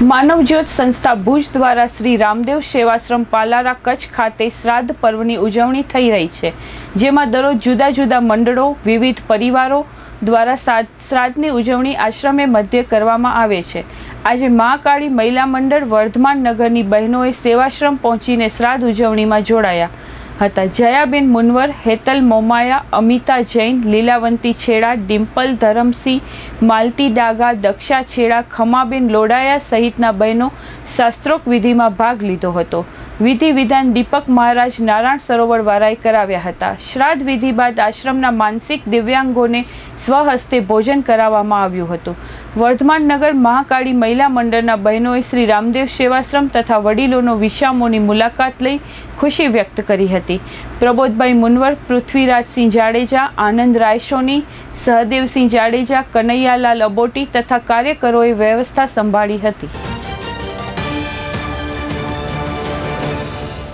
માનવજ્યોત સંસ્થા ભુજ દ્વારા શ્રી રામદેવ સેવાશ્રમ પાલારા કચ્છ ખાતે શ્રાદ્ધ પર્વની ઉજવણી થઈ રહી છે, જેમાં દરરોજ જુદા જુદા મંડળો, વિવિધ પરિવારો દ્વારા શ્રાદ્ધની ઉજવણી આશ્રમે મધ્ય કરવામાં આવે છે. આજે મહાકાળી મહિલા મંડળ વર્ધમાન નગરની બહેનોએ સેવાશ્રમ પહોંચીને શ્રાદ્ધ ઉજવણીમાં જોડાયા. હતા. જયાબેન મુનવર, હેતલ મોમાયા, અમિતા જૈન, લીલાવંતી છેડા, ડિમ્પલ ધરમસિંહ, માલતી ડાગા દક્ષા છેડા, ખમાબેન લોડાયા સહિતના બહેનો શાસ્ત્રોક વિધિમાં ભાગ લીધો હતો. વિધિ વિધાન દીપક મહારાજ નારાયણ સરોવર વારાએ કરાવ્યા હતા. શ્રાદ્ધ વિધિ બાદ આશ્રમના માનસિક દિવ્યાંગોને સ્વહસ્તે ભોજન કરાવવામાં આવ્યું હતું. વર્ધમાન નગર મહાકાળી મહિલા મંડળના બહેનોએ શ્રી રામદેવ સેવાશ્રમ તથા વડીલોનો વિશામોની મુલાકાત લઈ ખુશી વ્યક્ત કરી હતી. પ્રબોધભાઈ મુનવર, પૃથ્વીરાજસિંહ જાડેજા, આનંદ રાયસોની, સહદેવસિંહ જાડેજા, કનૈયાલાલ અબોટી તથા કાર્યકરોએ વ્યવસ્થા સંભાળી હતી.